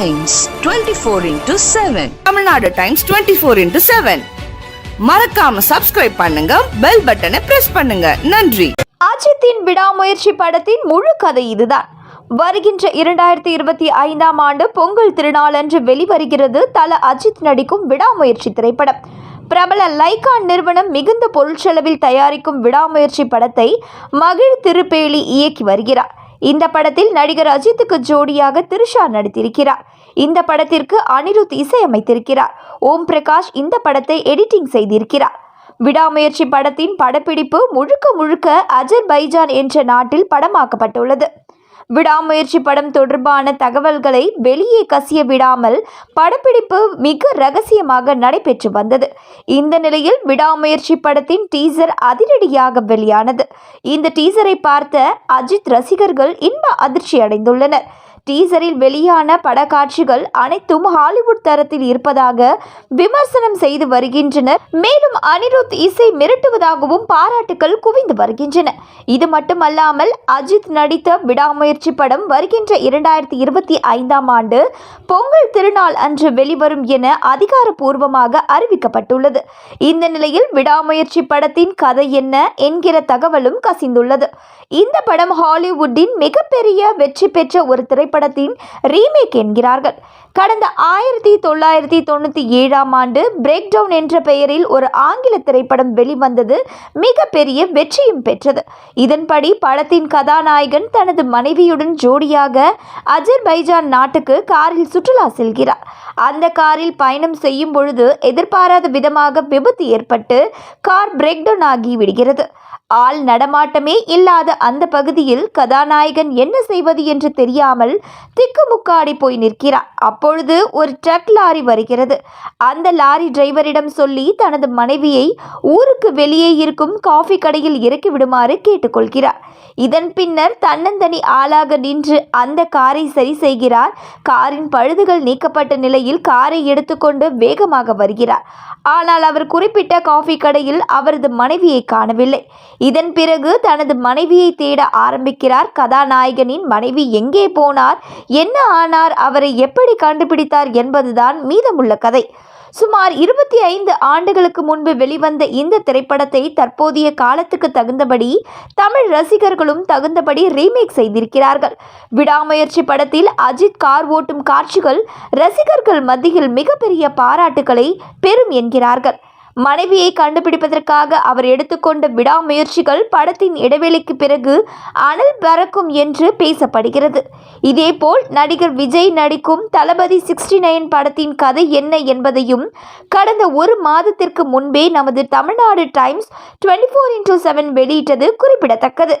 Times 24 into 7 Tamil Nadu Times twenty four into seven மறக்காம subscribe பண்ணுங்க bell பட்டனை press பண்ணுங்க. நன்றி. அஜித்தின் விடாமுயற்சி படத்தின் முழு கதை இதுதான். வருகின்ற இரண்டாயிரத்தி இருபத்தி ஐந்தாம் ஆண்டு பொங்கல் திருநாளன்று வெளிவருகிறது தல அஜித் நடிக்கும் விடாமுயற்சி திரைப்படம். பிரபல லைகா நிறுவனம் மிகுந்த பொருட்செலவில் தயாரிக்கும் விடாமுயற்சி படத்தை மகிழ் திருப்பேலி இயக்கி வருகிறார். இந்த படத்தில் நடிகர் அஜித்துக்கு ஜோடியாக திரிஷா நடித்திருக்கிறார். இந்த படத்திற்கு அனிருத் இசையமைத்திருக்கிறார். ஓம் பிரகாஷ் இந்த படத்தை எடிட்டிங் செய்திருக்கிறார். விடாமுயற்சி படத்தின் படப்பிடிப்பு முழுக்க முழுக்க அஜர்பைஜான் என்ற நாட்டில் படமாக்கப்பட்டுள்ளது. விடாமுயற்சி படம் தொடர்பான தகவல்களை வெளியே கசிய விடாமல் படப்பிடிப்பு மிக ரகசியமாக நடைபெற்று வந்தது. இந்த நிலையில் விடாமுயற்சி படத்தின் டீசர் அதிரடியாக வெளியானது. இந்த டீசரை பார்த்த அஜித் ரசிகர்கள் இன்ப அதிர்ச்சி அடைந்துள்ளனர் டீசரில் வெளியான படக்காட்சிகள் அனைத்தும் ஹாலிவுட் தரத்தில் இருப்பதாக விமர்சனம் செய்து வருகின்றனர். மேலும் அனிருத் இசை மிரட்டுவதாகவும் பாராட்டுகள் குவிந்து வருகின்றன. இது மட்டுமல்லாமல் அஜித் நடித்த விடாமுயற்சி படம் வருகின்ற இரண்டாயிரத்தி இருபத்தி ஐந்தாம் ஆண்டு பொங்கல் திருநாள் அன்று வெளிவரும் என அதிகாரப்பூர்வமாக அறிவிக்கப்பட்டுள்ளது. இந்த நிலையில் விடாமுயற்சி படத்தின் கதை என்ன என்கிற தகவலும் கசிந்துள்ளது. இந்த படம் ஹாலிவுட்டின் மிகப்பெரிய வெற்றி பெற்ற ஒரு திரைப்படத்தின் ரீமேக் என்கிறார்கள். கடந்த ஆயிரத்தி தொள்ளாயிரத்தி தொண்ணூற்றி ஏழாம் ஆண்டு பிரேக் டவுன் என்ற பெயரில் ஒரு ஆங்கில திரைப்படம் வெளிவந்தது. மிகப்பெரிய வெற்றியும் பெற்றது. இதன்படி படத்தின் கதாநாயகன் தனது மனைவியுடன் ஜோடியாக அஜர்பைஜான் நாட்டுக்கு காரில் சுற்றுலா செல்கிறார். அந்த காரில் பயணம் செய்யும் பொழுது எதிர்பாராத விதமாக விபத்து ஏற்பட்டு கார் பிரேக் டவுன் ஆகி விடுகிறது ஆள் நடமாட்டமே இல்லாத அந்த பகுதியில் கதாநாயகன் என்ன செய்வது என்று தெரியாமல் திக்குமுக்காடி போய் நிற்கிறார். அப்பொழுது ஒரு ட்ரக் லாரி வருகிறது. அந்த லாரி டிரைவரிடம் சொல்லி தனது மனைவியை ஊருக்கு வெளியே இருக்கும் காஃபி கடையில் இறக்கி விடுமாறு கேட்டுக்கொள்கிறார். இதன் பின்னர் தன்னந்தனி ஆளாக நின்று அந்த காரை சரி செய்கிறார். காரின் பழுதுகள் நீக்கப்பட்ட நிலையில் காரை எடுத்துக்கொண்டு வேகமாக வருகிறார். ஆனால் அவர் குறிப்பிட்ட காஃபி கடையில் அவரது மனைவியை காணவில்லை. இதன் பிறகு தனது மனைவியை தேட ஆரம்பிக்கிறார். கதாநாயகனின் மனைவி எங்கே போனார்? என்ன ஆனார்? அவரை எப்படி கண்டுபிடித்தார் என்பதுதான் மீதமுள்ள கதை. சுமார் இருபத்தி ஐந்து ஆண்டுகளுக்கு முன்பு வெளிவந்த இந்த திரைப்படத்தை தற்போதைய காலத்துக்கு தகுந்தபடி தமிழ் ரசிகர்களும் தகுந்தபடி ரீமேக் செய்திருக்கிறார்கள். விடாமுயற்சி படத்தில் அஜித் கார் ஓட்டும் காட்சிகள் ரசிகர்கள் மத்தியில் மிகப்பெரிய பாராட்டுகளை பெறும் என்கிறார்கள். மனைவியை கண்டுபிடிப்பதற்காக அவர் எடுத்துக்கொண்ட விடாமுயற்சிகள் படத்தின் இடைவெளிக்கு பிறகு அனல் பறக்கும் என்று பேசப்படுகிறது. இதேபோல் நடிகர் விஜய் நடிக்கும் தளபதி சிக்ஸ்டி நைன் படத்தின் கதை என்ன என்பதையும் கடந்த ஒரு மாதத்திற்கு முன்பே நமது Tamil Nadu Times twenty four into seven வெளியிட்டது குறிப்பிடத்தக்கது.